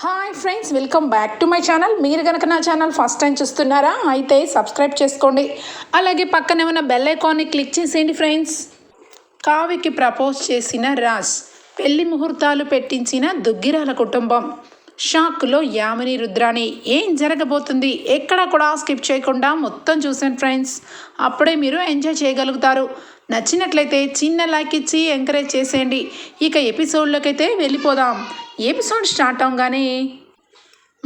Hi friends welcome back to my channel మీరు కనుక నా ఛానల్ ఫస్ట్ టైం చూస్తున్నారా అయితే సబ్స్క్రైబ్ చేసుకోండి. అలాగే పక్కనే ఉన్న బెల్ ఐకాన్ని క్లిక్ చేసేయండి ఫ్రెండ్స్ కావ్యకి ప్రపోజ్ చేసిన రాజ్ పెళ్ళి ముహూర్తాలు పెట్టించిన దుగ్గిరాల కుటుంబం షాక్లో యామిని రుద్రాణి. ఏం జరగబోతుంది? ఎక్కడ కూడా స్కిప్ చేయకుండా మొత్తం చూసాను ఫ్రెండ్స్ అప్పుడే మీరు ఎంజాయ్ చేయగలుగుతారు. నచ్చినట్లయితే చిన్న లైక్ ఇచ్చి ఎంకరేజ్ చేసేయండి. ఇక ఎపిసోడ్లోకి అయితే వెళ్ళిపోదాం. ఎపిసోడ్ స్టార్ట్ అవగానే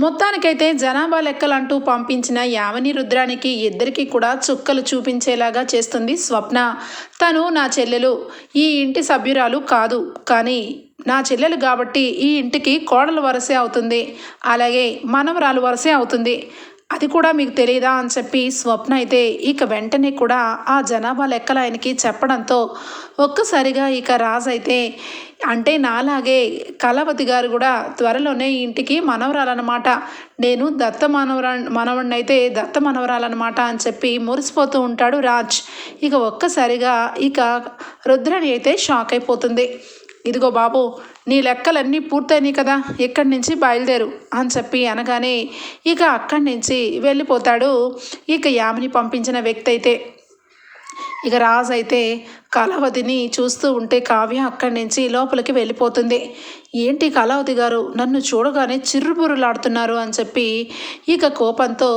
మొత్తానికైతే జనాభా లెక్కలంటూ పంపించిన యావని రుద్రానికి ఇద్దరికీ కూడా చుక్కలు చూపించేలాగా చేస్తుంది స్వప్న. తను నా చెల్లెలు. ఈ ఇంటి సభ్యురాలు కాదు. కానీ నా చెల్లెలు కాబట్టి ఈ ఇంటికి కోడలు వరసే అవుతుంది. అలాగే మనవరాలు వరసే అవుతుంది. అది కూడా మీకు తెలియదా అని చెప్పి స్వప్న అయితే ఇక వెంటనే కూడా ఆ జనాభా లెక్కలు ఆయనకి చెప్పడంతో ఒక్కసారిగా ఇక రాజు అయితే అంటే నాలాగే కళావతి గారు కూడా త్వరలోనే ఇంటికి మనవరాలన్నమాట. నేను దత్త మనవరా మనవడిని అయితే దత్త మనవరాలన్నమాట అని చెప్పి మురిసిపోతూ ఉంటాడు రాజ్. ఇక ఒక్కసారిగా ఇక రుద్రని అయితే షాక్ అయిపోతుంది. ఇదిగో బాబు నీ లెక్కలన్నీ పూర్తయినాయి కదా ఇక్కడి నుంచి బయలుదేరు అని చెప్పి అనగానే ఇక అక్కడి నుంచి వెళ్ళిపోతాడు ఇక యామిని పంపించిన వ్యక్తి అయితే. ఇక రాజు అయితే కళావతిని చూస్తూ ఉంటే కావ్య అక్కడి నుంచి లోపలికి వెళ్ళిపోతుంది. ఏంటి కళావతి గారు నన్ను చూడగానే చిర్రుబురులాడుతున్నారు అని చెప్పి ఇక కోపంతో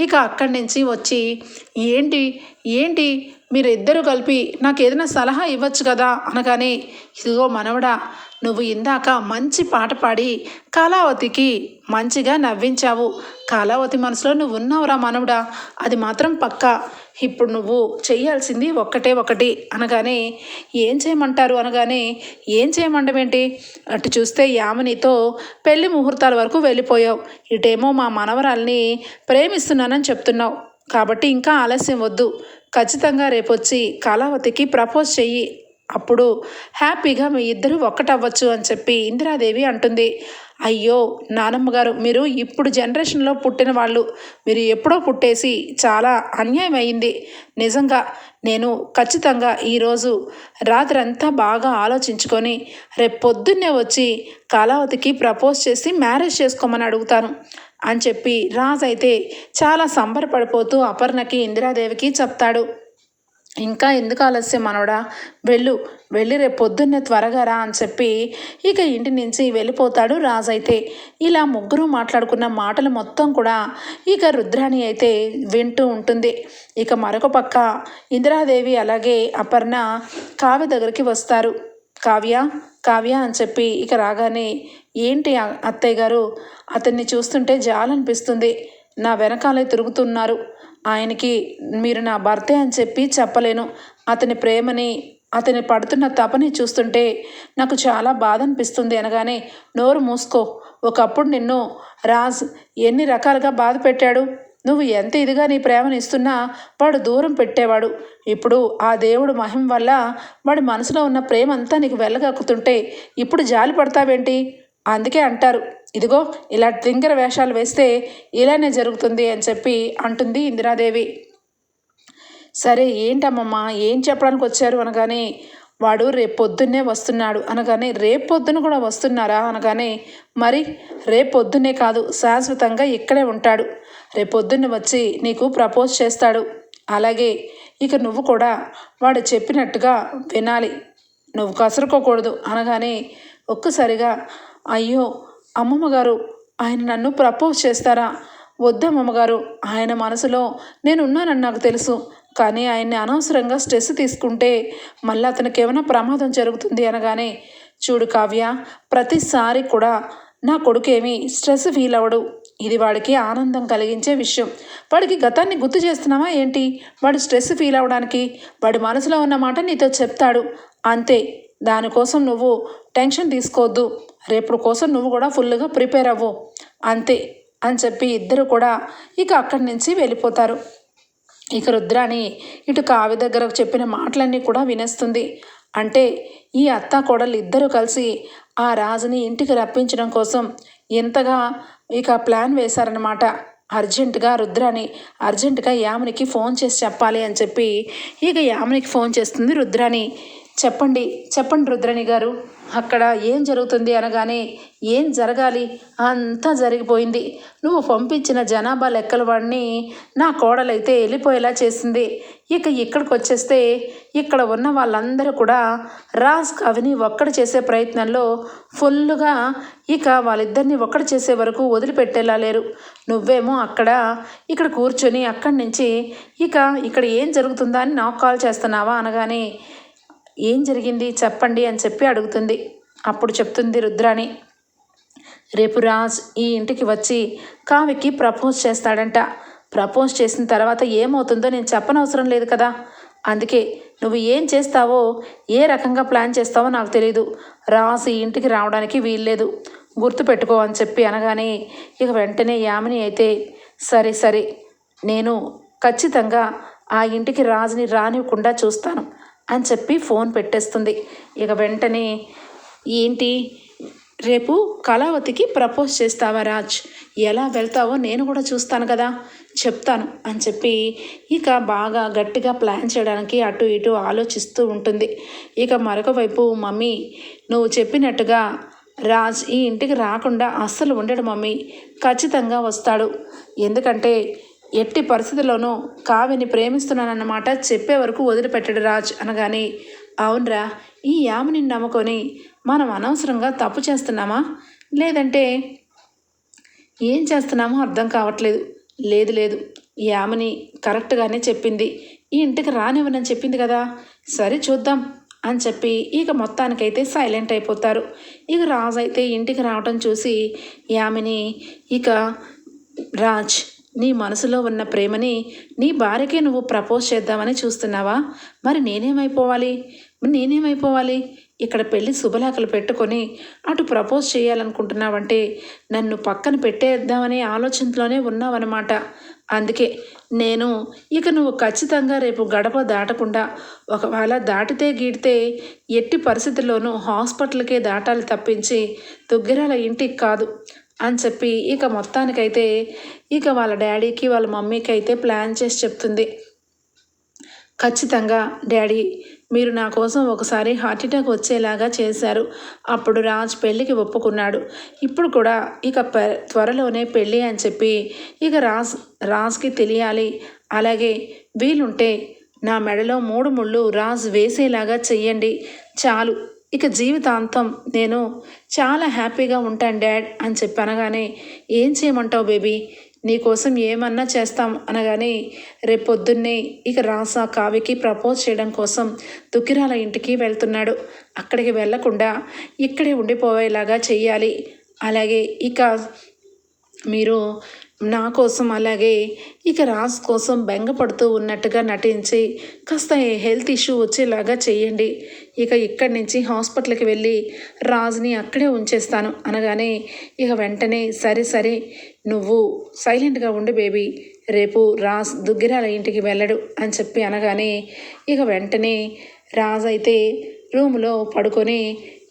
ఇక అక్కడి నుంచి వచ్చి ఏంటి ఏంటి మీరు ఇద్దరు కలిపి నాకు ఏదైనా సలహా ఇవ్వచ్చు కదా? అనగానే ఇదిగో మనవడా నువ్వు ఇందాక మంచి పాట పాడి కళావతికి మంచిగా నవ్వించావు. కళావతి మనసులో నువ్వు ఉన్నావురా మనవడా అది మాత్రం పక్కా. ఇప్పుడు నువ్వు చేయాల్సింది ఒక్కటే ఒకటి. అనగానే ఏం చేయమంటారు? అనగానే ఏం చేయమండమేంటి అటు చూస్తే యామినితో పెళ్ళి ముహూర్తాల వరకు వెళ్ళిపోయావు. ఇటేమో మా మనవరాల్ని ప్రేమిస్తున్నానని చెప్తున్నావు. కాబట్టి ఇంకా ఆలస్యం వద్దు. ఖచ్చితంగా రేపొచ్చి కళావతికి ప్రపోజ్ చెయ్యి. అప్పుడు హ్యాపీగా మీ ఇద్దరు ఒక్కటవ్వచ్చు అని చెప్పి ఇందిరాదేవి అంటుంది. అయ్యో నానమ్మ గారు మీరు ఇప్పుడు జనరేషన్లో పుట్టిన వాళ్ళు. మీరు ఎప్పుడో పుట్టేసి చాలా అన్యాయం అయింది నిజంగా నేను ఖచ్చితంగా ఈరోజు రాత్రంతా బాగా ఆలోచించుకొని రేపు పొద్దున్నే వచ్చి కళావతికి ప్రపోజ్ చేసి మ్యారేజ్ చేసుకోమని అడుగుతాను. అని చెప్పి రాజ్ అయితే చాలా సంబరపడిపోతూ అపర్ణకి ఇందిరాదేవికి చెప్తాడు. ఇంకా ఎందుకు ఆలస్యం మనవడా? వెళ్ళు వెళ్ళి రేపు పొద్దున్నే త్వరగా రా అని చెప్పి ఇక ఇంటి నుంచి వెళ్ళిపోతాడు రాజైతే అయితే. ఇలా ముగ్గురు మాట్లాడుకున్న మాటలు మొత్తం కూడా ఇక రుద్రాణి అయితే వింటూ ఉంటుంది. ఇక మరొక పక్క ఇందిరాదేవి అలాగే అపర్ణ కావ్య దగ్గరికి వస్తారు. కావ్య? కావ్య అని చెప్పి ఇక రాగానే ఏంటి అత్తయ్య గారు? అతన్ని చూస్తుంటే జాలనిపిస్తుంది. నా వెనకాలే తిరుగుతున్నారు. ఆయనకి మీరు నా భర్తే అని చెప్పి చెప్పలేను. అతని ప్రేమని అతని పడుతున్న తపని చూస్తుంటే నాకు చాలా బాధ అనిపిస్తుంది అనగానే నోరు మూసుకో. ఒకప్పుడు నిన్ను రాజ్ ఎన్ని రకాలుగా బాధ పెట్టాడు నువ్వు ఎంత ఇదిగా నీ ప్రేమను ఇస్తున్నా వాడు దూరం పెట్టేవాడు. ఇప్పుడు ఆ దేవుడు మహిమ వల్ల వాడి మనసులో ఉన్న ప్రేమ అంతా నీకు వెళ్ళగక్కుతుంటే ఇప్పుడు జాలి పడతావేంటి? అందుకే అంటారు ఇదిగో ఇలా తింగర వేషాలు వేస్తే ఇలానే జరుగుతుంది అని చెప్పి అంటుంది ఇందిరాదేవి. సరే ఏంటమ్మమ్మా? ఏం చెప్పడానికి వచ్చారు అనగానే వాడు రేపు పొద్దున్నే వస్తున్నాడు. అనగానే రేపొద్దున కూడా వస్తున్నారా? అనగానే మరి రేపొద్దునే పొద్దున్నే కాదు శాశ్వతంగా ఇక్కడే ఉంటాడు. రేపొద్దున్న వచ్చి నీకు ప్రపోజ్ చేస్తాడు. అలాగే ఇక నువ్వు కూడా వాడు చెప్పినట్టుగా వినాలి. నువ్వు కసురుకోకూడదు. అనగానే ఒక్కసారిగా అయ్యో అమ్మమ్మ గారు ఆయన నన్ను ప్రపోజ్ చేస్తారా? వద్దమ్మమ్మ గారు ఆయన మనసులో నేను ఉన్నానని నాకు తెలుసు. కానీ ఆయన్ని అనవసరంగా స్ట్రెస్ తీసుకుంటే మళ్ళీ అతనికి ఏమైనా ప్రమాదం జరుగుతుంది అనగానే చూడు కావ్య ప్రతిసారి కూడా నా కొడుకేమి స్ట్రెస్ ఫీల్ అవ్వడు ఇది వాడికి ఆనందం కలిగించే విషయం. వాడికి గతాన్ని గుర్తు చేస్తున్నావా ఏంటి? వాడు స్ట్రెస్ ఫీల్ అవ్వడానికి వాడి మనసులో ఉన్న మాట నీతో చెప్తాడు. అంతే దానికోసం నువ్వు టెన్షన్ తీసుకోవద్దు. రేపు కోసం నువ్వు కూడా ఫుల్గా ప్రిపేర్ అవ్వు. అంతే అని చెప్పి ఇద్దరు కూడా ఇక అక్కడి నుంచి వెళ్ళిపోతారు. ఇక రుద్రాణి ఇటు కావ్య దగ్గర చెప్పిన మాటలన్నీ కూడా వినేస్తుంది. అంటే ఈ అత్త కోడలు ఇద్దరూ కలిసి ఆ రాజుని ఇంటికి రప్పించడం కోసం ఎంతగా ఇక ప్లాన్ వేశారనమాట అర్జెంటుగా రుద్రాని అర్జెంటుగా యామినికి ఫోన్ చేసి చెప్పాలి అని చెప్పి ఇక యామినికి ఫోన్ చేస్తుంది రుద్రాని చెప్పండి చెప్పండి రుద్రణి గారు. అక్కడ ఏం జరుగుతుంది అనగానే ఏం జరగాలి? అంతా జరిగిపోయింది. నువ్వు పంపించిన జనాభా లెక్కల వాడిని నా కోడలైతే వెళ్ళిపోయేలా చేసింది. ఇక ఇక్కడికి వచ్చేస్తే ఇక్కడ ఉన్న వాళ్ళందరూ కూడా రాజ్ కవిని ఒక్కడు చేసే ప్రయత్నంలో ఫుల్లుగా ఇక వాళ్ళిద్దరిని ఒక్కడు చేసే వరకు వదిలిపెట్టేలా లేరు. నువ్వేమో అక్కడ ఇక్కడ కూర్చొని అక్కడి నుంచి ఇక ఇక్కడ ఏం జరుగుతుందా అని నాకు కాల్ చేస్తున్నావా అనగానే ఏం జరిగింది? చెప్పండి అని చెప్పి అడుగుతుంది. అప్పుడు చెప్తుంది రుద్రాణి రేపు రాజ్ ఈ ఇంటికి వచ్చి కావ్యకి ప్రపోజ్ చేస్తాడంట. ప్రపోజ్ చేసిన తర్వాత ఏమవుతుందో నేను చెప్పనవసరం లేదు కదా. అందుకే నువ్వు ఏం చేస్తావో ఏ రకంగా ప్లాన్ చేస్తావో నాకు తెలియదు రాజ్ ఈ ఇంటికి రావడానికి వీల్లేదు. గుర్తుపెట్టుకో అని చెప్పి అనగానే ఇక వెంటనే యామిని అయితే సరే సరే నేను ఖచ్చితంగా ఆ ఇంటికి రాజుని రానివ్వకుండా చూస్తాను. అని చెప్పి ఫోన్ పెట్టేస్తుంది. ఇక వెంటనే ఏంటి? రేపు కళావతికి ప్రపోజ్ చేస్తావా రాజ్? ఎలా వెళ్తావో నేను కూడా చూస్తాను కదా చెప్తాను అని చెప్పి ఇక బాగా గట్టిగా ప్లాన్ చేయడానికి అటు ఇటు ఆలోచిస్తూ ఉంటుంది. ఇక మరొక వైపు మమ్మీ నువ్వు చెప్పినట్టుగా రాజ్ ఈ ఇంటికి రాకుండా అస్సలు ఉండడు మమ్మీ. ఖచ్చితంగా వస్తాడు. ఎందుకంటే ఎట్టి పరిస్థితుల్లోనూ కావ్యని ప్రేమిస్తున్నానన్నమాట చెప్పే వరకు వదిలిపెట్టడు రాజ్ అనగానే అవునరా ఈ యామిని నమ్ముకొని మనం అనవసరంగా తప్పు చేస్తున్నామా? లేదంటే ఏం చేస్తున్నామో అర్థం కావట్లేదు. లేదు లేదు యామిని కరెక్ట్గానే చెప్పింది. ఈ ఇంటికి రానివ్వనని చెప్పింది కదా. సరే చూద్దాం అని చెప్పి ఇక మొత్తానికైతే సైలెంట్ అయిపోతారు. ఇక రాజు అయితే ఇంటికి రావటం చూసి యామిని ఇక రాజ్ నీ మనసులో ఉన్న ప్రేమని నీ భార్యకే నువ్వు ప్రపోజ్ చేద్దామని చూస్తున్నావా? మరి నేనేమైపోవాలి? నేనేమైపోవాలి? ఇక్కడ పెళ్ళి శుభలేఖలు పెట్టుకొని అటు ప్రపోజ్ చేయాలనుకుంటున్నావంటే నన్ను పక్కన పెట్టేద్దామనే ఆలోచనలోనే ఉన్నావన్నమాట. అందుకే నేను ఇక నువ్వు ఖచ్చితంగా రేపు గడప దాటకుండా ఒకవేళ దాటితే గీడితే ఎట్టి పరిస్థితుల్లోనూ హాస్పిటల్కే దాటాలి తప్పించి దుగ్గిరాల ఇంటికి కాదు. అని చెప్పి ఇక మొత్తానికైతే ఇక వాళ్ళ డాడీకి వాళ్ళ మమ్మీకి అయితే ప్లాన్ చేసి చెప్తుంది. ఖచ్చితంగా డాడీ మీరు నా కోసం ఒకసారి హార్ట్ అటాక్ వచ్చేలాగా చేశారు. అప్పుడు రాజ్ పెళ్ళికి ఒప్పుకున్నాడు. ఇప్పుడు కూడా ఇక ప- త్వరలోనే పెళ్ళి అని చెప్పి ఇక రాజ్ రాజ్కి తెలియాలి. అలాగే వీలుంటే నా మెడలో మూడు ముళ్ళు రాజ్ వేసేలాగా చెయ్యండి. చాలు. ఇక జీవితాంతం నేను చాలా హ్యాపీగా ఉంటాను డాడ్ అని చెప్పి అనగానే ఏం చేయమంటావు బేబీ? నీకోసం ఏమన్నా చేస్తాం అనగానే రేపు పొద్దున్నే ఇక రాసా కావ్యకి ప్రపోజ్ చేయడం కోసం దుక్కిరాల ఇంటికి వెళ్తున్నాడు. అక్కడికి వెళ్ళకుండా ఇక్కడే ఉండిపోయేలాగా చెయ్యాలి. అలాగే ఇక మీరు నా కోసం అలాగే ఇక రాజ్ కోసం బెంగపడుతూ ఉన్నట్టుగా నటించి కాస్త హెల్త్ ఇష్యూ వచ్చేలాగా చేయండి ఇక ఇక్కడి నుంచి హాస్పిటల్కి వెళ్ళి రాజ్ని అక్కడే ఉంచేస్తాను అనగానే ఇక వెంటనే సరే సరే నువ్వు సైలెంట్గా ఉండు బేబీ రేపు రాజ్ దుగ్గిరాల ఇంటికి వెళ్ళడు అని చెప్పి అనగానే ఇక వెంటనే రాజ్ అయితే రూములో పడుకొని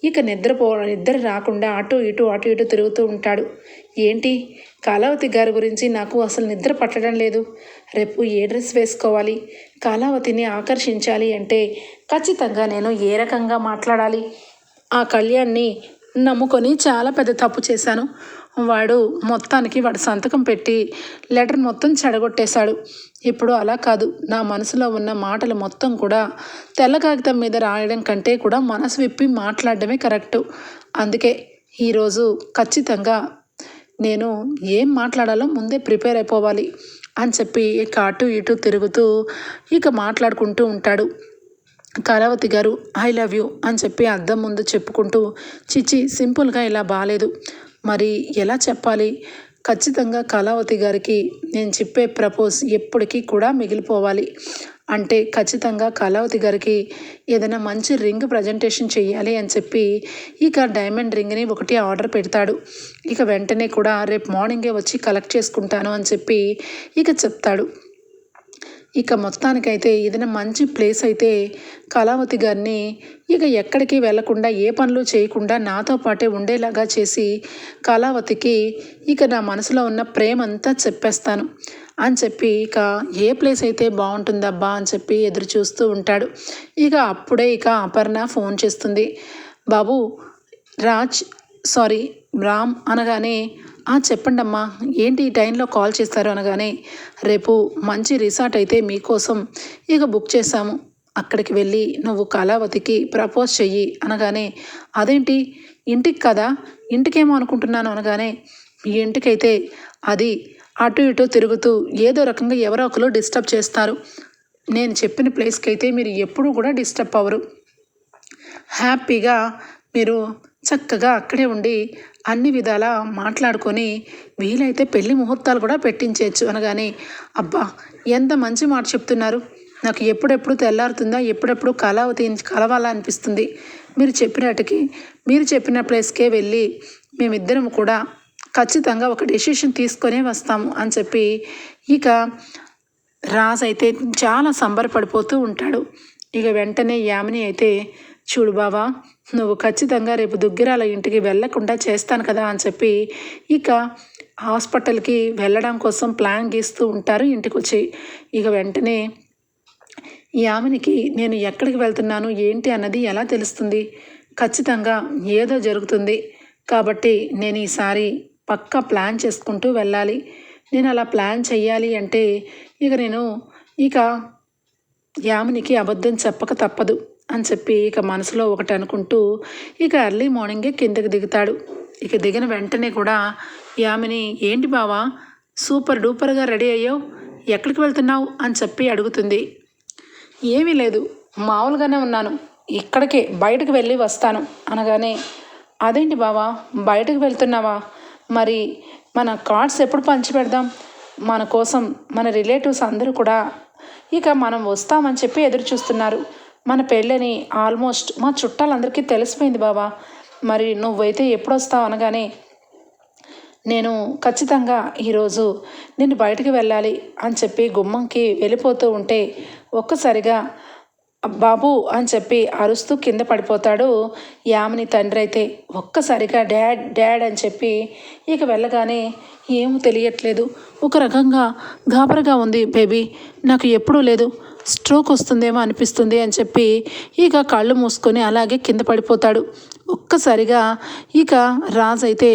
ఇక నిద్రపో నిద్ర రాకుండా అటు ఇటు అటు ఇటు తిరుగుతూ ఉంటాడు. ఏంటి? కాలావతి గారి గురించి నాకు అసలు నిద్ర పట్టడం లేదు. రేపు ఏ డ్రెస్ వేసుకోవాలి? కాలావతిని ఆకర్షించాలి అంటే ఖచ్చితంగా నేను ఏ రకంగా మాట్లాడాలి? ఆ కళ్యాణ్ని నమ్ముకొని చాలా పెద్ద తప్పు చేశాను. వాడు మొత్తానికి వాడు సంతకం పెట్టి లెటర్ మొత్తం చెడగొట్టేశాడు. ఇప్పుడు అలా కాదు. నా మనసులో ఉన్న మాటలు మొత్తం కూడా తెల్ల కాగితం మీద రాయడం కంటే కూడా మనసు విప్పి మాట్లాడడమే కరెక్టు. అందుకే ఈరోజు ఖచ్చితంగా నేను ఏం మాట్లాడాలో ముందే ప్రిపేర్ అయిపోవాలి అని చెప్పి ఇక అటు ఇటు తిరుగుతూ ఇక మాట్లాడుకుంటూ ఉంటాడు. కళావతి గారు ఐ లవ్ యూ అని చెప్పి అద్దం ముందు చెప్పుకుంటూ చిచి సింపుల్గా ఇలా బాగాలేదు మరి ఎలా చెప్పాలి? ఖచ్చితంగా కళావతి గారికి నేను చెప్పే ప్రపోజ్ ఎప్పటికీ కూడా మిగిలిపోవాలి. అంటే ఖచ్చితంగా కళావతి గారికి ఏదైనా మంచి రింగ్ ప్రజెంటేషన్ చేయాలి అని చెప్పి ఇక డైమండ్ రింగ్ని ఒకటి ఆర్డర్ పెడతాడు. ఇక వెంటనే కూడా రేపు మార్నింగే వచ్చి కలెక్ట్ చేసుకుంటాను అని చెప్పి ఇక చెప్తాడు. ఇక మొత్తానికైతే ఏదైనా మంచి ప్లేస్ అయితే కళావతి గారిని ఇక ఎక్కడికి వెళ్ళకుండా ఏ పనులు చేయకుండా నాతో పాటే ఉండేలాగా చేసి కళావతికి ఇక నా మనసులో ఉన్న ప్రేమ అంతా చెప్పేస్తాను. అని చెప్పి ఇక ఏ ప్లేస్ అయితే బాగుంటుందబ్బా అని చెప్పి ఎదురు చూస్తూ ఉంటాడు. ఇక అప్పుడే ఇక అపర్ణ ఫోన్ చేస్తుంది. బాబు రాజ్ సారీ రామ్ అనగానే చెప్పండి అమ్మా ఏంటి ఈ టైంలో కాల్ చేస్తారు అనగానే రేపు మంచి రిసార్ట్ అయితే మీకోసం ఇక బుక్ చేశాము. అక్కడికి వెళ్ళి నువ్వు కళావతికి ప్రపోజ్ చెయ్యి అనగానే అదేంటి? ఇంటికి కదా? ఇంటికేమో అనుకుంటున్నాను అనగానే మీ ఇంటికైతే అది అటు ఇటు తిరుగుతూ ఏదో రకంగా ఎవరో ఒకరు డిస్టర్బ్ చేస్తారు. నేను చెప్పిన ప్లేస్కి అయితే మీరు ఎప్పుడూ కూడా డిస్టర్బ్ అవ్వరు. హ్యాపీగా మీరు చక్కగా అక్కడే ఉండి అన్ని విధాలా మాట్లాడుకొని వీలైతే పెళ్ళి ముహూర్తాలు కూడా పెట్టించవచ్చు అనగానే అబ్బా ఎంత మంచి మాట చెప్తున్నారు. నాకు ఎప్పుడెప్పుడు తెల్లారుతుందా ఎప్పుడెప్పుడు కలవతి కలవాలా అనిపిస్తుంది మీరు చెప్పినట్టుకి మీరు చెప్పిన ప్లేస్కే వెళ్ళి మేమిద్దరం కూడా ఖచ్చితంగా ఒక డెసిషన్ తీసుకొనే వస్తాము అని చెప్పి ఇక రాజ్ అయితే చాలా సంబరపడిపోతూ ఉంటాడు. ఇక వెంటనే యామిని అయితే చూడు బావా నువ్వు ఖచ్చితంగా రేపు దుగ్గిరాల ఇంటికి వెళ్ళకుండా చేస్తాను కదా అని చెప్పి ఇక హాస్పిటల్కి వెళ్ళడం కోసం ప్లాన్ గీస్తూ ఉంటారు ఇంటికి వచ్చి ఇక వెంటనే యామినికి నేను ఎక్కడికి వెళ్తున్నాను ఏంటి అన్నది ఎలా తెలుస్తుంది? ఖచ్చితంగా ఏదో జరుగుతుంది. కాబట్టి నేను ఈసారి పక్కా ప్లాన్ చేసుకుంటూ వెళ్ళాలి. నేను అలా ప్లాన్ చెయ్యాలి అంటే ఇక నేను ఇక యామినికి అబద్ధం చెప్పక తప్పదు. అని చెప్పి ఇక మనసులో ఒకటి అనుకుంటూ ఇక ఎర్లీ మార్నింగే కిందకి దిగుతాడు. ఇక దిగిన వెంటనే కూడా యామిని ఏంటి బావా? సూపర్ డూపర్గా రెడీ అయ్యావు? ఎక్కడికి వెళ్తున్నావు? అని చెప్పి అడుగుతుంది. ఏమీ లేదు మామూలుగానే ఉన్నాను. ఇక్కడికే బయటకు వెళ్ళి వస్తాను. అనగానే అదేంటి బావా? బయటకు వెళ్తున్నావా? మరి మన కార్డ్స్ ఎప్పుడు పంచి పెడదాం? మన కోసం మన రిలేటివ్స్ అందరూ కూడా ఇక మనం వస్తామని చెప్పి ఎదురు చూస్తున్నారు మన పెళ్ళని ఆల్మోస్ట్ మా చుట్టాలందరికీ తెలిసిపోయింది బావా. మరి నువ్వైతే ఎప్పుడు వస్తావు అనగానే నేను ఖచ్చితంగా ఈరోజు నేను బయటికి వెళ్ళాలి అని చెప్పి గుమ్మంకి వెళ్ళిపోతూ ఉంటే ఒక్కసారిగా బాబు అని చెప్పి అరుస్తూ కింద పడిపోతాడు యామిని తండ్రి అయితే. ఒక్కసారిగా డాడ్ డాడ్ అని చెప్పి ఇక వెళ్ళగానే ఏమీ తెలియట్లేదు. ఒక రకంగా గాబరగా ఉంది బేబీ. నాకు ఎప్పుడూ లేదు. స్ట్రోక్ వస్తుందేమో అనిపిస్తుంది అని చెప్పి ఇక కళ్ళు మూసుకొని అలాగే కింద పడిపోతాడు. ఒక్కసారిగా ఇక రాజు అయితే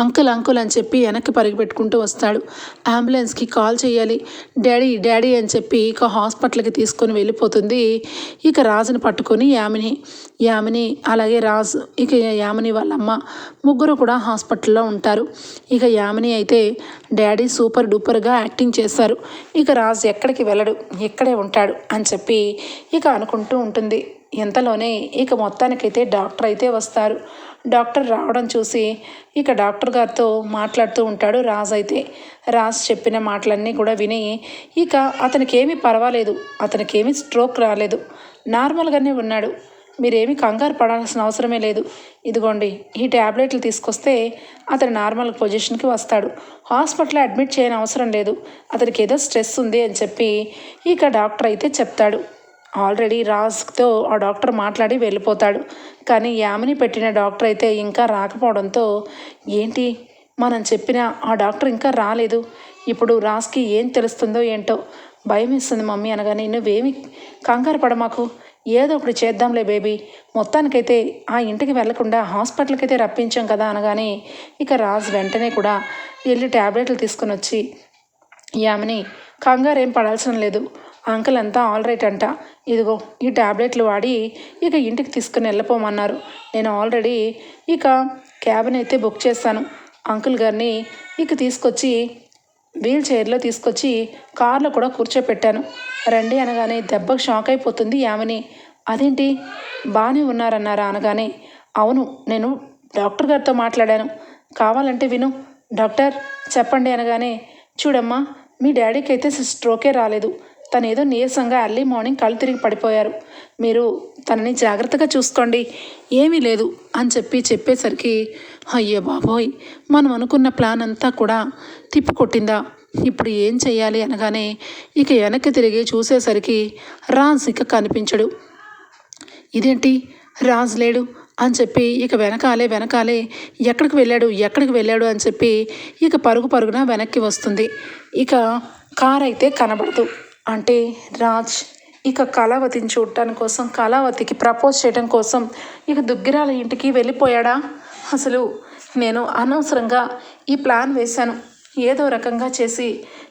అంకుల్ అంకుల్ అని చెప్పి వెనక్కి పరిగెట్టుకుంటూ వస్తాడు. అంబులెన్స్కి కాల్ చేయాలి. డాడీ డాడీ అని చెప్పి ఇక హాస్పిటల్కి తీసుకొని వెళ్ళిపోతుంది. ఇక రాజుని పట్టుకొని యామిని యామిని అలాగే రాజు ఇక యామిని వాళ్ళ అమ్మ ముగ్గురు కూడా హాస్పిటల్లో ఉంటారు. ఇక యామిని అయితే డాడీ సూపర్ డూపర్గా యాక్టింగ్ చేస్తారు. ఇక రాజు ఎక్కడికి వెళ్ళడు ఇక్కడే ఉంటాడు అని చెప్పి ఇక అనుకుంటూ ఉంటుంది. ఇంతలోనే ఇక మొత్తానికైతే డాక్టర్ అయితే వస్తారు. డాక్టర్ రావడం చూసి ఇక డాక్టర్ గారితో మాట్లాడుతూ ఉంటాడు రాజ్ అయితే. రాజ్ చెప్పిన మాటలన్నీ కూడా విని ఇక అతనికి ఏమీ పర్వాలేదు అతనికి ఏమీ స్ట్రోక్ రాలేదు. నార్మల్గానే ఉన్నాడు. మీరేమీ కంగారు పడాల్సిన అవసరమే లేదు. ఇదిగోండి ఈ ట్యాబ్లెట్లు తీసుకొస్తే అతను నార్మల్ పొజిషన్కి వస్తాడు. హాస్పిటల్లో అడ్మిట్ చేయని అవసరం లేదు. అతనికి ఏదో స్ట్రెస్ ఉంది అని చెప్పి ఇక డాక్టర్ అయితే చెప్తాడు. ఆల్రెడీ రాజ్తో ఆ డాక్టర్ మాట్లాడి వెళ్ళిపోతాడు. కానీ యామిని పెట్టిన డాక్టర్ అయితే ఇంకా రాకపోవడంతో ఏంటి? మనం చెప్పిన ఆ డాక్టర్ ఇంకా రాలేదు. ఇప్పుడు రాజ్కి ఏం తెలుస్తుందో ఏంటో? భయం ఇస్తుంది మమ్మీ అనగానే నువ్వేమి కంగారు పడ మాకు ఏదో ఒకటి చేద్దాంలే బేబీ. మొత్తానికైతే ఆ ఇంటికి వెళ్ళకుండా హాస్పిటల్కి అయితే రప్పించాం కదా అనగానే ఇక రాజ్ వెంటనే కూడా వెళ్ళి ట్యాబ్లెట్లు తీసుకొని వచ్చి యామిని కంగారు ఏం పడాల్సిన లేదు. అంకుల్ అంతా ఆల్ రైట్ అంట. ఇదిగో ఈ ట్యాబ్లెట్లు వాడి ఇక ఇంటికి తీసుకుని వెళ్ళిపోమన్నారు. నేను ఆల్రెడీ ఇక క్యాబ్ని అయితే బుక్ చేస్తాను. అంకుల్ గారిని ఇక తీసుకొచ్చి వీల్ చైర్లో తీసుకొచ్చి కార్లో కూడా కూర్చోపెట్టాను. రండి అనగానే దెబ్బకు షాక్ అయిపోతుంది యామిని. అదేంటి? బాగానే ఉన్నారన్నారా? అనగానే అవును నేను డాక్టర్ గారితో మాట్లాడాను. కావాలంటే విను. డాక్టర్ చెప్పండి అనగానే చూడమ్మా మీ డాడీకి అయితే స్ట్రోకే రాలేదు. తను ఏదో నీరసంగా ఎర్లీ మార్నింగ్ కళ్ళు తిరిగి పడిపోయారు. మీరు తనని జాగ్రత్తగా చూసుకోండి. ఏమీ లేదు అని చెప్పి చెప్పేసరికి అయ్యో బాబోయ్ మనం అనుకున్న ప్లాన్ అంతా కూడా తిప్పికొట్టిందా ఇప్పుడు ఏం చేయాలి అనగానే ఇక వెనక్కి తిరిగి చూసేసరికి రాజ్ ఇక కనిపించడు. ఇదేంటి? రాజ్ లేడు? అని చెప్పి ఇక వెనకాలే వెనకాలే ఎక్కడికి వెళ్ళాడు ఎక్కడికి వెళ్ళాడు అని చెప్పి ఇక పరుగు పరుగున వెనక్కి వస్తుంది. ఇక కార్ అయితే కనబడదు. అంటే రాజ్ ఇక కళావతిని చూడటానికి కోసం కళావతికి ప్రపోజ్ చేయడం కోసం ఇక దుగ్గిరాల ఇంటికి వెళ్ళిపోయాడా? అసలు నేను అనవసరంగా ఈ ప్లాన్ వేశాను. ఏదో రకంగా చేసి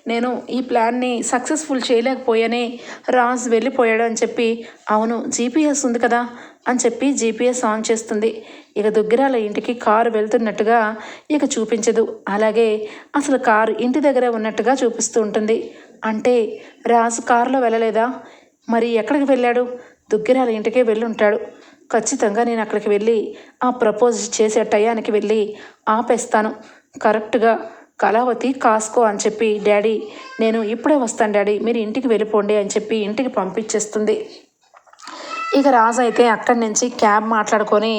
నేను ఈ ప్లాన్ని సక్సెస్ఫుల్ చేయలేకపోయానే రాజ్ వెళ్ళిపోయాడు అని చెప్పి అవును జీపీఎస్ ఉంది కదా అని చెప్పి జీపీఎస్ ఆన్ చేస్తుంది. ఇక దుగ్గిరాల ఇంటికి కారు వెళ్తున్నట్టుగా ఇక చూపించదు. అలాగే అసలు కారు ఇంటి దగ్గర ఉన్నట్టుగా చూపిస్తూ ఉంటుంది. అంటే రాజు కారులో వెళ్ళలేదా? మరి ఎక్కడికి వెళ్ళాడు? దుగ్గిరాల ఇంటికే వెళ్ళి ఉంటాడు ఖచ్చితంగా నేను అక్కడికి వెళ్ళి ఆ ప్రపోజ్ చేసే టయానికి వెళ్ళి ఆపేస్తాను. కరెక్ట్గా కళావతి కాసుకో అని చెప్పి డాడీ నేను ఇప్పుడే వస్తాను డాడీ మీరు ఇంటికి వెళ్ళిపోండి అని చెప్పి ఇంటికి పంపించేస్తుంది. ఇక రాజు అయితే అక్కడి నుంచి క్యాబ్ మాట్లాడుకొని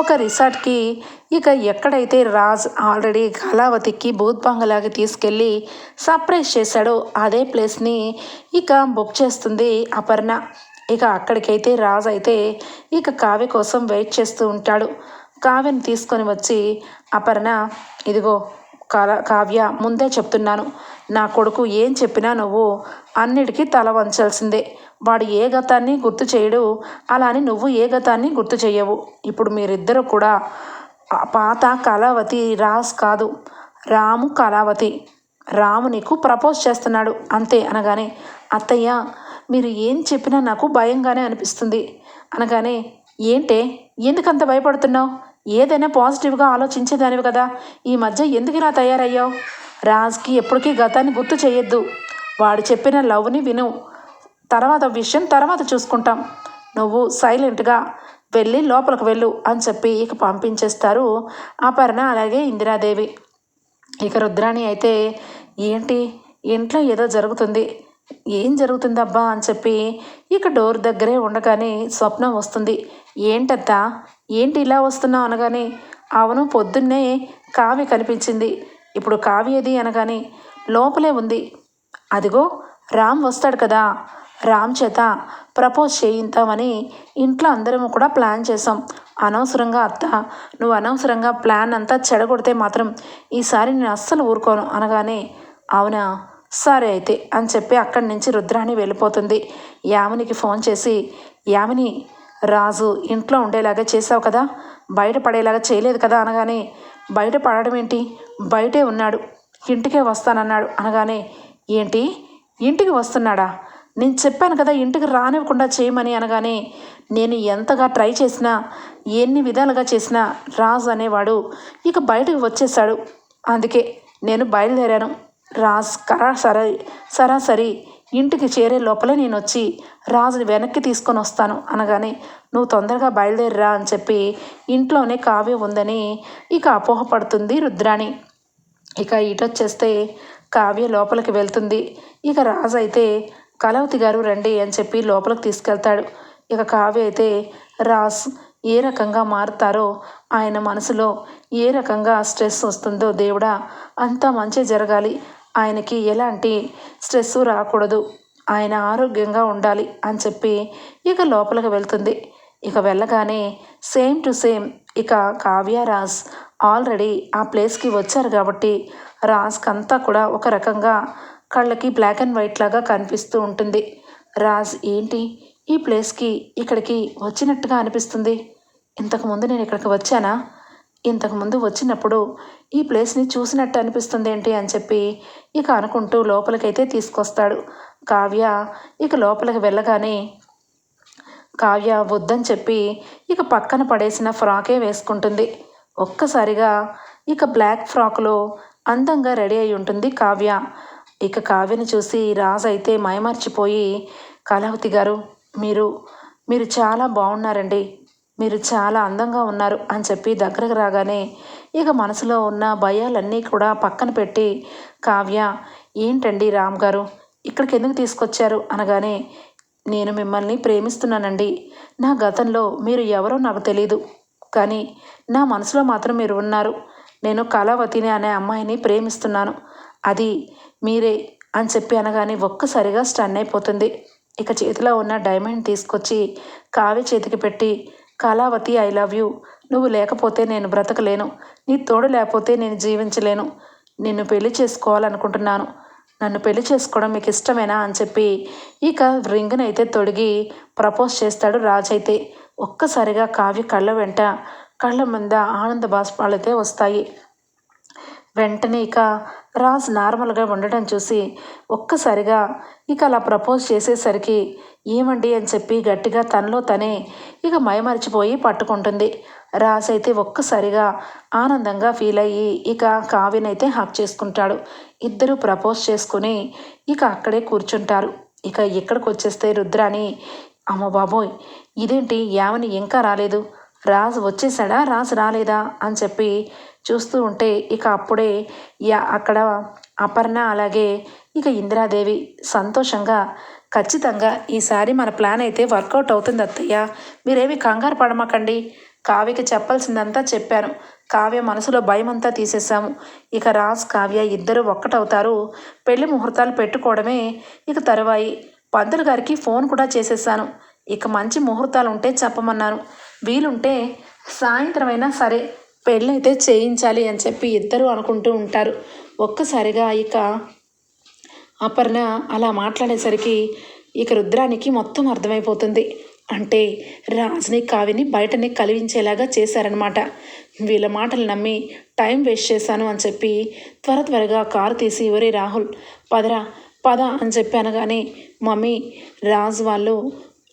ఒక రిసార్ట్కి ఇక ఎక్కడైతే రాజ్ ఆల్రెడీ కళావతికి బూత్ బంగలాకి తీసుకెళ్ళి సర్ప్రైజ్ చేశాడో అదే ప్లేస్ని ఇక బుక్ చేస్తుంది అపర్ణ. ఇక అక్కడికైతే రాజ్ అయితే ఇక కావ్య కోసం వెయిట్ చేస్తూ ఉంటాడు. కావ్యను తీసుకొని వచ్చి అపర్ణ ఇదిగో కావ్య ముందే చెప్తున్నాను. నా కొడుకు ఏం చెప్పినా నువ్వు అన్నిటికీ తల వంచాల్సిందే. వాడు ఏ గతాన్ని గుర్తు చేయడు అలా అని నువ్వు ఏ గతాన్ని గుర్తు చేయవు ఇప్పుడు మీరిద్దరూ కూడా పాత కళావతి రాస్ కాదు రాము కళావతి. రాము నీకు ప్రపోజ్ చేస్తున్నాడు అంతే అనగానే అత్తయ్య మీరు ఏం చెప్పినా నాకు భయంగానే అనిపిస్తుంది. అనగానే ఏంటే ఎందుకంత భయపడుతున్నావు? ఏదైనా పాజిటివ్గా ఆలోచించేదానివి కదా ఈ మధ్య ఎందుకు ఇలా తయారయ్యావు? రాజ్కి ఎప్పటికీ గతాన్ని గుర్తు చేయొద్దు వాడు చెప్పిన లవ్ని విను. తర్వాత విషయం తర్వాత చూసుకుంటాం. నువ్వు సైలెంట్గా వెళ్ళి లోపలికి వెళ్ళు అని చెప్పి ఇక పంపించేస్తారు అపర్ణ అలాగే ఇందిరాదేవి. ఇక రుద్రాణి అయితే ఏంటి? ఇంట్లో ఏదో జరుగుతుంది. ఏం జరుగుతుందబ్బా? అని చెప్పి ఇక డోర్ దగ్గరే ఉండగానే స్వప్నం వస్తుంది. ఏంటత్తా? ఏంటి ఇలా వస్తున్నావు? అనగానే అవును పొద్దున్నే కావి కనిపించింది. ఇప్పుడు కావ్య ఏది అనగానే లోపలే ఉంది. అదిగో రామ్ వస్తాడు కదా. రామ్ చేత ప్రపోజ్ చేయిద్దామని ఇంట్లో అందరము కూడా ప్లాన్ చేసాం అనవసరంగా అత్త నువ్వు అనవసరంగా ప్లాన్ అంతా చెడగొడితే మాత్రం ఈసారి నేను అస్సలు ఊరుకోను అనగానే అవునా? సరే అయితే అని చెప్పి అక్కడి నుంచి రుద్రాణి వెళ్ళిపోతుంది. యామినికి ఫోన్ చేసి యామిని రాజు ఇంట్లో ఉండేలాగా చేసావు కదా బయట పడేలాగా చేయలేదు కదా అనగానే బయట పడడం ఏంటి? బయటే ఉన్నాడు. ఇంటికే వస్తానన్నాడు అనగానే ఏంటి? ఇంటికి వస్తున్నాడా? నేను చెప్పాను కదా ఇంటికి రానివ్వకుండా చేయమని అనగానే నేను ఎంతగా ట్రై చేసినా ఎన్ని విధాలుగా చేసినా రాజు అనేవాడు ఇక బయటకు వచ్చేసాడు అందుకే నేను బయలుదేరాను. రాజ్ కరా సరే సరాసరి ఇంటికి చేరే లోపలే నేను వచ్చి రాజుని వెనక్కి తీసుకొని వస్తాను అనగానే నువ్వు తొందరగా బయలుదేరిరా అని చెప్పి ఇంట్లోనే కావ్య ఉందని ఇక అపోహపడుతుంది రుద్రాణి. ఇక ఇటొచ్చేస్తే కావ్య లోపలికి వెళ్తుంది. ఇక రాజు అయితే కళావతి గారు రండి అని చెప్పి లోపలికి తీసుకెళ్తాడు. ఇక కావ్య అయితే రాస్ ఏ రకంగా మారుతారో ఆయన మనసులో ఏ రకంగా స్ట్రెస్ వస్తుందో దేవుడా అంతా మంచి జరగాలి. ఆయనకి ఎలాంటి స్ట్రెస్ రాకూడదు. ఆయన ఆరోగ్యంగా ఉండాలి అని చెప్పి ఇక లోపలికి వెళ్తుంది. ఇక వెళ్ళగానే సేమ్ టు సేమ్ ఇక కావ్య రాజ్ ఆల్రెడీ ఆ ప్లేస్కి వచ్చారు కాబట్టి రాజ్కి అంతా కూడా ఒక రకంగా కళ్ళకి బ్లాక్ అండ్ వైట్ లాగా కనిపిస్తూ ఉంటుంది. రాజ్ ఏంటి? ఈ ప్లేస్కి ఇక్కడికి వచ్చినట్టుగా అనిపిస్తుంది. ఇంతకుముందు నేను ఇక్కడికి వచ్చానా? ఇంతకుముందు వచ్చినప్పుడు ఈ ప్లేస్ని చూసినట్టు అనిపిస్తుంది ఏంటి అని చెప్పి ఇక అనుకుంటూ లోపలికైతే తీసుకొస్తాడు. కావ్య ఇక లోపలికి వెళ్ళగానే కావ్య వద్దని చెప్పి ఇక పక్కన పడేసిన ఫ్రాకే వేసుకుంటుంది. ఒక్కసారిగా ఇక బ్లాక్ ఫ్రాక్లో అందంగా రెడీ అయి ఉంటుంది కావ్య. ఇక కావ్యని చూసి రాజు అయితే మైమర్చిపోయి కళావతి గారు మీరు మీరు చాలా బాగున్నారండి మీరు చాలా అందంగా ఉన్నారు అని చెప్పి దగ్గరకు రాగానే ఇక మనసులో ఉన్న భయాలన్నీ కూడా పక్కన పెట్టి కావ్య ఏంటండి రామ్ గారు? ఇక్కడికి ఎందుకు తీసుకొచ్చారు? అనగానే నేను మిమ్మల్ని ప్రేమిస్తున్నానండి. నా గతంలో మీరు ఎవరో నాకు తెలీదు. కానీ నా మనసులో మాత్రం మీరు ఉన్నారు. నేను కళావతిని అనే అమ్మాయిని ప్రేమిస్తున్నాను. అది మీరే అని చెప్పి అనగానే ఒక్కసారిగా స్టన్ అయిపోతుంది. ఇక చేతిలో ఉన్న డైమండ్ తీసుకొచ్చి కావ్య చేతికి పెట్టి కళావతి ఐ లవ్ యూ. నువ్వు లేకపోతే నేను బ్రతకలేను. నీ తోడు లేకపోతే నేను జీవించలేను. నిన్ను పెళ్ళి చేసుకోవాలనుకుంటున్నాను. నన్ను పెళ్ళి చేసుకోవడం మీకు ఇష్టమేనా? అని చెప్పి ఇక రింగ్ని అయితే తొడిగి ప్రపోజ్ చేస్తాడు రాజ్ అయితే. ఒక్కసారిగా కావ్య కళ్ళ వెంట కళ్ళ మీద ఆనంద బాష్పాలైతే వస్తాయి. వెంటనే ఇక రాజ్ నార్మల్గా ఉండటం చూసి ఒక్కసారిగా ఇక అలా ప్రపోజ్ చేసేసరికి ఏమండి అని చెప్పి గట్టిగా తనలో తనే ఇక మైమరిచిపోయి పట్టుకుంటుంది. రాజ్ అయితే ఒక్కసారిగా ఆనందంగా ఫీల్ అయ్యి ఇక కావ్యనైతే హక్ చేసుకుంటాడు. ఇద్దరు ప్రపోజ్ చేసుకుని ఇక అక్కడే కూర్చుంటారు. ఇక ఇక్కడికి వచ్చేస్తే రుద్రాని అమ్మ బాబోయ్ ఇదేంటి? యావని ఇంకా రాలేదు. రాజు వచ్చేసాడా? రాజు రాలేదా? అని చెప్పి చూస్తూ ఉంటే ఇక అప్పుడే యా అక్కడ అపర్ణ అలాగే ఇక ఇందిరాదేవి సంతోషంగా ఖచ్చితంగా ఈసారి మన ప్లాన్ అయితే వర్కౌట్ అవుతుంది అత్తయ్య. మీరేమి కంగారు పడమకండి. కావ్యకి చెప్పాల్సిందంతా చెప్పాను. కావ్య మనసులో భయం అంతా తీసేసాము ఇక రాజ్ కావ్య ఇద్దరు ఒక్కటవుతారు. పెళ్ళి ముహూర్తాలు పెట్టుకోవడమే ఇక తరువాయి. పంతులు గారికి ఫోన్ కూడా చేసేసాను ఇక మంచి ముహూర్తాలు ఉంటే చెప్పమన్నాను. వీలుంటే సాయంత్రం అయినా సరే పెళ్ళైతే చేయించాలి అని చెప్పి ఇద్దరు అనుకుంటూ ఉంటారు. ఒక్కసారిగా ఇక అపర్ణ అలా మాట్లాడేసరికి ఇక రుద్రానికి మొత్తం అర్థమైపోతుంది. అంటే రాజుని కావిని బయటని కలివించేలాగా చేశారనమాట వీళ్ళ మాటలు నమ్మి టైం వేస్ట్ చేశాను అని చెప్పి త్వర త్వరగా కారు తీసి ఒరే రాహుల్ పదరా పద అని చెప్పాను కానీ మమ్మీ రాజు వాళ్ళు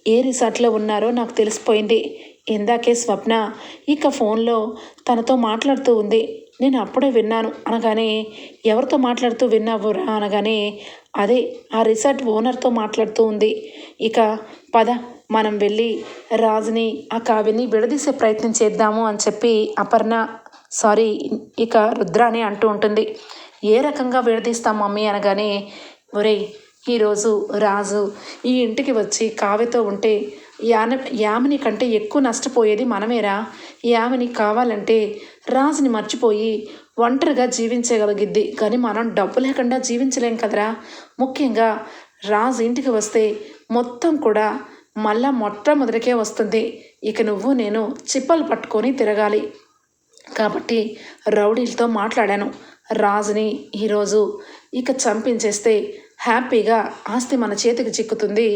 ఏ రిసార్ట్లో ఉన్నారో నాకు తెలిసిపోయింది. ఇందాకే స్వప్న ఇక ఫోన్లో తనతో మాట్లాడుతూ ఉంది. నేను అప్పుడే విన్నాను అనగానే ఎవరితో మాట్లాడుతూ విన్నావురా అనగానే అదే ఆ రిసార్ట్ ఓనర్తో మాట్లాడుతూ ఉంది. ఇక పద మనం వెళ్ళి రాజుని ఆ కావ్యని విడదీసే ప్రయత్నం చేద్దాము అని చెప్పి అపర్ణ సారీ ఇక రుద్రాని అంటూ ఉంటుంది. ఏ రకంగా విడదీస్తాం మమ్మీ అనగానే ఒరేయ్ ఈరోజు రాజు ఈ ఇంటికి వచ్చి కావ్యతో ఉంటే యాన యామిని కంటే ఎక్కువ నష్టపోయేది మనమేరా? యామిని కావాలంటే రాజుని మర్చిపోయి ఒంటరిగా జీవించగలిగిద్ది. కానీ మనం డబ్బు లేకుండా జీవించలేం కదరా? ముఖ్యంగా రాజు ఇంటికి వస్తే మొత్తం కూడా మళ్ళా మొట్టమొదటికే వస్తుంది. ఇక నువ్వు నేను చిప్పలు పట్టుకొని తిరగాలి. కాబట్టి రౌడీలతో మాట్లాడాను. రాజుని ఈరోజు ఇక చంపించేస్తే హ్యాపీగా ఆస్తి మన చేతికి చిక్కుతుంది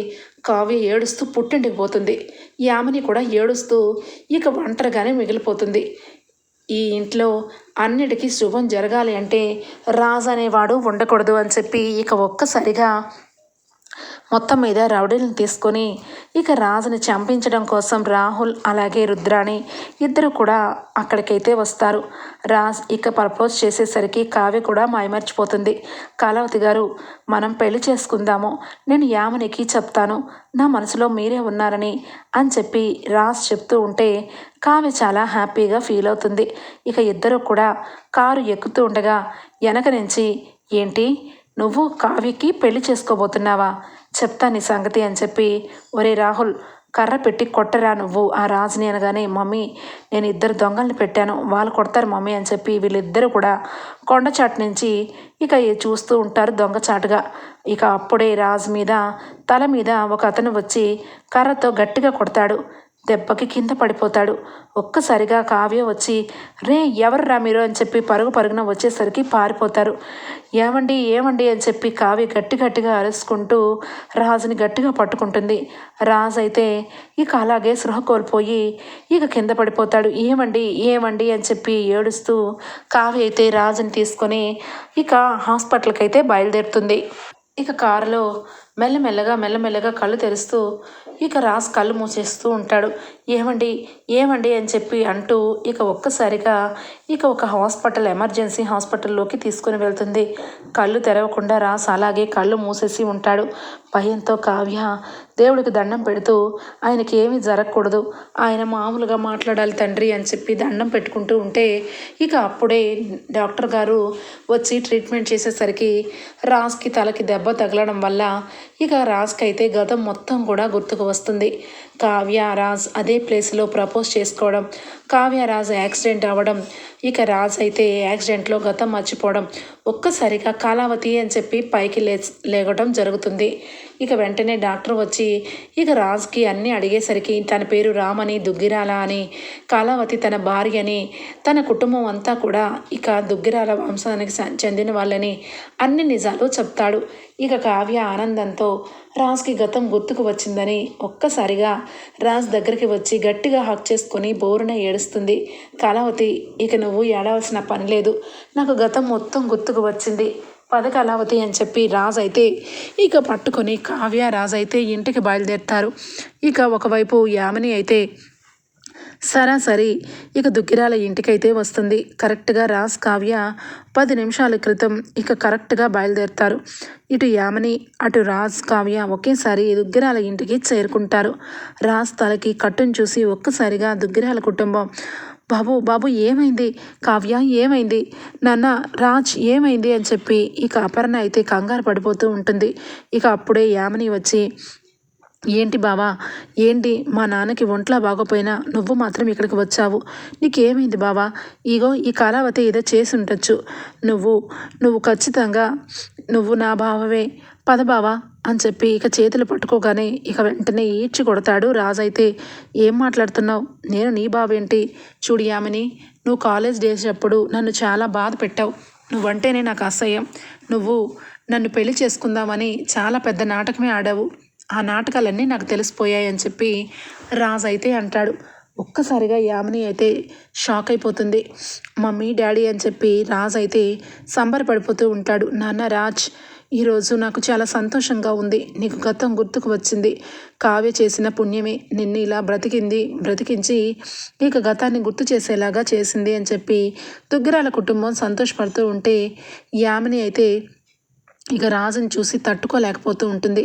కావ్య ఏడుస్తూ పుట్టింటికి పోతుంది. యామిని కూడా ఏడుస్తూ ఇక ఒంటరిగానే మిగిలిపోతుంది. ఈ ఇంట్లో అన్నిటికీ శుభం జరగాలి అంటే రాజు అనేవాడు ఉండకూడదు అని చెప్పి ఇక ఒక్కసారిగా మొత్తం మీద రౌడీలను తీసుకొని ఇక రాజుని చంపించడం కోసం రాహుల్ అలాగే రుద్రాణి ఇద్దరు కూడా అక్కడికైతే వస్తారు. రాజ్ ఇక ప్రపోజ్ చేసేసరికి కావ్య కూడా మాయమర్చిపోతుంది కళావతి గారు మనం పెళ్ళి చేసుకుందాము. నేను యామనికి చెప్తాను. నా మనసులో మీరే ఉన్నారని అని చెప్పి రాజ్ చెప్తూ ఉంటే కావ్య చాలా హ్యాపీగా ఫీల్ అవుతుంది. ఇక ఇద్దరు కూడా కారు ఎక్కుతూ ఉండగా వెనక నుంచి ఏంటి? నువ్వు కావ్యకి పెళ్ళి చేసుకోబోతున్నావా? చెప్తా నీ సంగతి అని చెప్పి ఒరే రాహుల్ కర్ర పెట్టి కొట్టరా నువ్వు? ఆ రాజుని అనగానే మమ్మీ నేను ఇద్దరు దొంగల్ని పెట్టాను. వాళ్ళు కొడతారు మమ్మీ అని చెప్పి వీళ్ళిద్దరూ కూడా కొండచాటు నుంచి ఇక చూస్తూ ఉంటారు దొంగచాటుగా ఇక అప్పుడే రాజు మీద తల మీద ఒక అతను వచ్చి కర్రతో గట్టిగా కొడతాడు. దెబ్బకి కింద పడిపోతాడు. ఒక్కసారిగా కావ్య వచ్చి రే ఎవర్రా మీరు? అని చెప్పి పరుగు పరుగున వచ్చేసరికి పారిపోతారు. ఏమండి ఏమండి అని చెప్పి కావ్య గట్టి గట్టిగా అరుచుకుంటూ రాజుని గట్టిగా పట్టుకుంటుంది. రాజు అయితే ఇక అలాగే సృహ కోల్పోయి ఇక కింద పడిపోతాడు. ఏమండి ఏమండి అని చెప్పి ఏడుస్తూ కావ్య అయితే రాజుని తీసుకొని ఇక హాస్పిటల్కి అయితే బయలుదేరుతుంది. ఇక కారులో మెల్లమెల్లగా మెల్లమెల్లగా కళ్ళు తెరుస్తూ ఇక రాజ్ కళ్ళు మూసేస్తూ ఉంటాడు. ఏమండి? ఏమండి అని చెప్పి అంటూ ఇక ఒక్కసారిగా ఇక ఒక హాస్పిటల్ ఎమర్జెన్సీ హాస్పిటల్లోకి తీసుకుని వెళ్తుంది. కళ్ళు తెరవకుండా రాస్ అలాగే కళ్ళు మూసేసి ఉంటాడు. భయంతో కావ్య దేవుడికి దండం పెడుతూ ఆయనకి ఏమీ జరగకూడదు. ఆయన మామూలుగా మాట్లాడాలి తండ్రి అని చెప్పి దండం పెట్టుకుంటూ ఉంటే ఇక అప్పుడే డాక్టర్ గారు వచ్చి ట్రీట్మెంట్ చేసేసరికి రాజ్కి తలకి దెబ్బ తగలడం వల్ల ఇక రాజ్కి అయితే గతం మొత్తం కూడా గుర్తుకు వస్తుంది. కావ్య రాజ్ అదే ప్లేస్లో ప్రపోజ్ చేసుకోవడం కావ్య రాజు యాక్సిడెంట్ అవ్వడం ఇక రాజ్ అయితే యాక్సిడెంట్లో గతం మర్చిపోవడం ఒక్కసారిగా కాలావతి అని చెప్పి పైకి లే లేగడం జరుగుతుంది. ఇక వెంటనే డాక్టర్ వచ్చి ఇక రాజుకి అన్నీ అడిగేసరికి తన పేరు రామని దుగ్గిరాల అని కాలావతి తన భార్య అని తన కుటుంబం అంతా కూడా ఇక దుగ్గిరాల వంశానికి చెందిన వాళ్ళని అన్ని నిజాలు చెప్తాడు. ఇక కావ్య ఆనందంతో రాజ్కి గతం గుర్తుకు వచ్చిందని ఒక్కసారిగా రాజ్ దగ్గరికి వచ్చి గట్టిగా హక్ చేసుకొని బోరున ఏడుస్తుంది. కళావతి ఇక నువ్వు ఏడవలసిన పని లేదు. నాకు గతం మొత్తం గుర్తుకు వచ్చింది. పద కళావతి అని చెప్పి రాజు అయితే ఇక పట్టుకొని కావ్య రాజు అయితే ఇంటికి బయలుదేరుతారు. ఇక ఒకవైపు యామిని అయితే సరాసరి. ఇక దుగ్గిరాల ఇంటికైతే వస్తుంది. కరెక్ట్గా రాజ్ కావ్య. పది నిమిషాల క్రితం ఇక కరెక్ట్గా బయలుదేరుతారు. ఇటు యామని అటు రాజ్ కావ్య ఒకేసారి దుగ్గిరాల ఇంటికి చేరుకుంటారు. రాజ్ తలకి కట్టును చూసి ఒక్కసారిగా దుగ్గిరాల కుటుంబం బాబు బాబు ఏమైంది? కావ్య ఏమైంది? నాన్న రాజ్ ఏమైంది? అని చెప్పి ఇక అపర్ణ అయితే కంగారు పడిపోతూ ఉంటుంది. ఇక అప్పుడే యామని వచ్చి ఏంటి బావా? ఏంటి? మా నాన్నకి ఒంట్లో బాగోపోయినా నువ్వు మాత్రం ఇక్కడికి వచ్చావు. నీకేమైంది బావా? ఇగో ఈ కాలావతి ఏదో చేసి ఉండొచ్చు నువ్వు నువ్వు ఖచ్చితంగా నువ్వు నా బావవే. పద బావా అని చెప్పి ఇక చేతులు పట్టుకోగానే ఇక వెంటనే ఈడ్చి కొడతాడు రాజైతే ఏం మాట్లాడుతున్నావు? నేను నీ బావేంటి? చూడు యామిని నువ్వు కాలేజ్ డేస్ అప్పుడు నన్ను చాలా బాధ పెట్టావు. నువ్వంటేనే నాకు అసహ్యం. నువ్వు నన్ను పెళ్ళి చేసుకుందామని చాలా పెద్ద నాటకమే ఆడావు. ఆ నాటకాలన్నీ నాకు తెలిసిపోయాయి అని చెప్పి రాజ్ అయితే అంటాడు. ఒక్కసారిగా యామిని అయితే షాక్ అయిపోతుంది. మమ్మీ డాడీ అని చెప్పి రాజ్ అయితే సంబరపడిపోతూ ఉంటాడు. నాన్న రాజ్ ఈరోజు నాకు చాలా సంతోషంగా ఉంది. నీకు గతం గుర్తుకు వచ్చింది. కావ్య చేసిన పుణ్యమే. నిన్ను ఇలా బ్రతికింది బ్రతికించి నీకు గతాన్ని గుర్తు చేసేలాగా చేసింది అని చెప్పి దుగ్గరాల కుటుంబం సంతోషపడుతూ ఉంటే యామిని అయితే ఇక రాజుని చూసి తట్టుకోలేకపోతూ ఉంటుంది.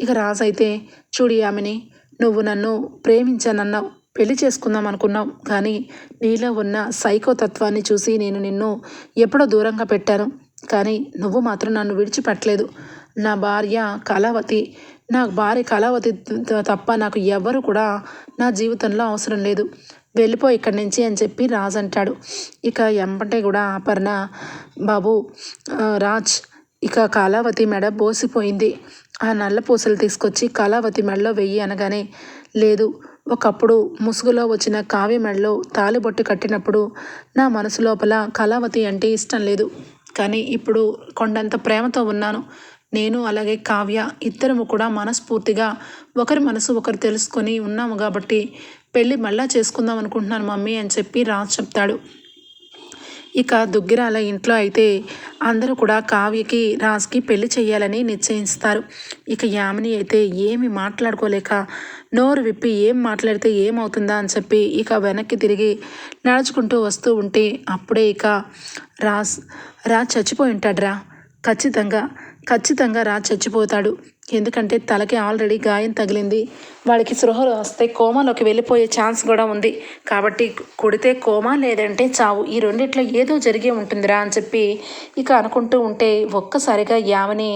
ఇక రాజు అయితే చూడు ఆమెని నువ్వు నన్ను ప్రేమించానన్నావు పెళ్ళి చేసుకుందాం అనుకున్నావు కానీ నీలో ఉన్న సైకో తత్వాన్ని చూసి నేను నిన్ను ఎప్పుడో దూరంగా పెట్టాను. కానీ నువ్వు మాత్రం నన్ను విడిచిపెట్టలేదు. నా భార్య కళావతి నా భార్య కళావతి తప్ప నాకు ఎవ్వరు కూడా నా జీవితంలో అవసరం లేదు. వెళ్ళిపో ఇక్కడి నుంచి అని చెప్పి రాజ్ అంటాడు. ఇక ఎంపటే కూడా అపర్ణ బాబు రాజ్ ఇక కాలావతి మెడ బోసిపోయింది. ఆ నల్ల పూసలు తీసుకొచ్చి కాలావతి మెడలో వెయ్యి అనగానే లేదు ఒకప్పుడు ముసుగులో వచ్చిన కావ్య మెడలో తాలిబొట్టు కట్టినప్పుడు నా మనసు లోపల కళావతి అంటే ఇష్టం లేదు. కానీ ఇప్పుడు కొండంత ప్రేమతో ఉన్నాను. నేను అలాగే కావ్య ఇద్దరము కూడా మనస్ఫూర్తిగా ఒకరి మనసు ఒకరు తెలుసుకొని ఉన్నాము కాబట్టి పెళ్ళి మళ్ళా చేసుకుందాం అనుకుంటున్నాను మమ్మీ అని చెప్పి రాజ్ చెప్తాడు. ఇక దుగ్గిరాల ఇంట్లో అయితే అందరూ కూడా కావ్యకి రాజ్కి పెళ్ళి చేయాలని నిశ్చయిస్తారు. ఇక యామిని అయితే ఏమి మాట్లాడుకోలేక నోరు విప్పి ఏం మాట్లాడితే ఏమవుతుందా అని చెప్పి ఇక వెనక్కి తిరిగి నడుచుకుంటూ వస్తూ ఉంటే అప్పుడే ఇక రాజ్ రాజ్ చచ్చిపోయి ఉంటాడురా ఖచ్చితంగా ఖచ్చితంగా రాజ్ చచ్చిపోతాడు. ఎందుకంటే తలకి ఆల్రెడీ గాయం తగిలింది. వాడికి సృహలు వస్తే కోమాలోకి వెళ్ళిపోయే ఛాన్స్ కూడా ఉంది. కాబట్టి కొడితే కోమా లేదంటే చావు. ఈ రెండిట్లో ఏదో జరిగే ఉంటుందిరా అని చెప్పి ఇక అనుకుంటూ ఉంటే ఒక్కసారిగా యావని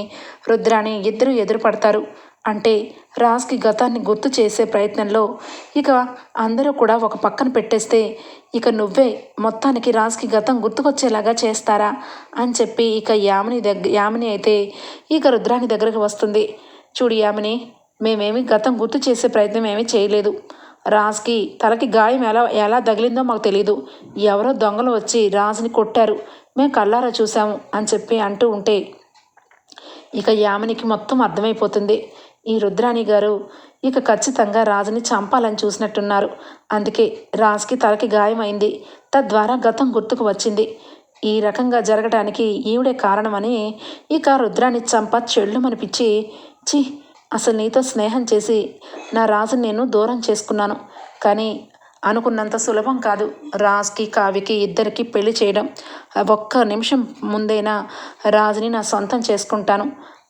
రుద్రాని ఇద్దరు ఎదురు పడతారు అంటే రాజ్కి గతాన్ని గుర్తు చేసే ప్రయత్నంలో ఇక అందరూ కూడా ఒక పక్కన పెట్టేస్తే ఇక నువ్వే మొత్తానికి రాజ్కి గతం గుర్తుకొచ్చేలాగా చేస్తారా అని చెప్పి ఇక యామిని దగ్గర యామిని అయితే ఇక రుద్రాని దగ్గరకు వస్తుంది. చూడు యామిని మేమేమి గతం గుర్తు చేసే ప్రయత్నం ఏమీ చేయలేదు. రాజ్కి తలకి గాయం ఎలా ఎలా తగిలిందో మాకు తెలియదు ఎవరో దొంగలు వచ్చి రాజుని కొట్టారు. మేము కళ్ళారా చూసాము అని చెప్పి అంటూ ఉంటే ఇక యామినికి మొత్తం అర్థమైపోతుంది. ఈ రుద్రాణి గారు ఇక ఖచ్చితంగా రాజుని చంపాలని చూసినట్టున్నారు. అందుకే రాజుకి తలకి గాయమైంది. తద్వారా గతం గుర్తుకు వచ్చింది. ఈ రకంగా జరగడానికి ఈవిడే కారణమని ఇక రుద్రాన్ని చంప చెళ్ళుమనిపించి చి అసలు నీతో స్నేహం చేసి నా రాజుని నేను దూరం చేసుకున్నాను. కానీ అనుకున్నంత సులభం కాదు. రాజ్కి కావికి ఇద్దరికి పెళ్ళి చేయడం. ఒక్క నిమిషం ముందైనా రాజుని నా సొంతం చేసుకుంటాను.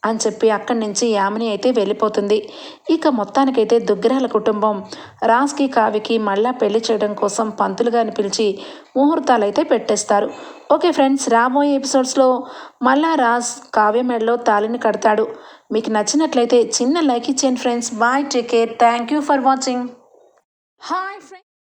అని చెప్పి అక్కడి నుంచి యామిని అయితే వెళ్ళిపోతుంది. ఇక మొత్తానికైతే దుగ్గిరాల కుటుంబం రాజ్కి కావ్యకి మళ్ళా పెళ్ళి చేయడం కోసం పంతులుగాని పిలిచి ముహూర్తాలు అయితే పెట్టేస్తారు. ఓకే ఫ్రెండ్స్ రాబోయే ఎపిసోడ్స్లో మళ్ళా రాజ్ కావ్య మెడలో తాళిని కడతాడు. మీకు నచ్చినట్లయితే చిన్న లైక్ ఇచ్చేయండి friends. Bye take care. Thank you for watching. Hi friends.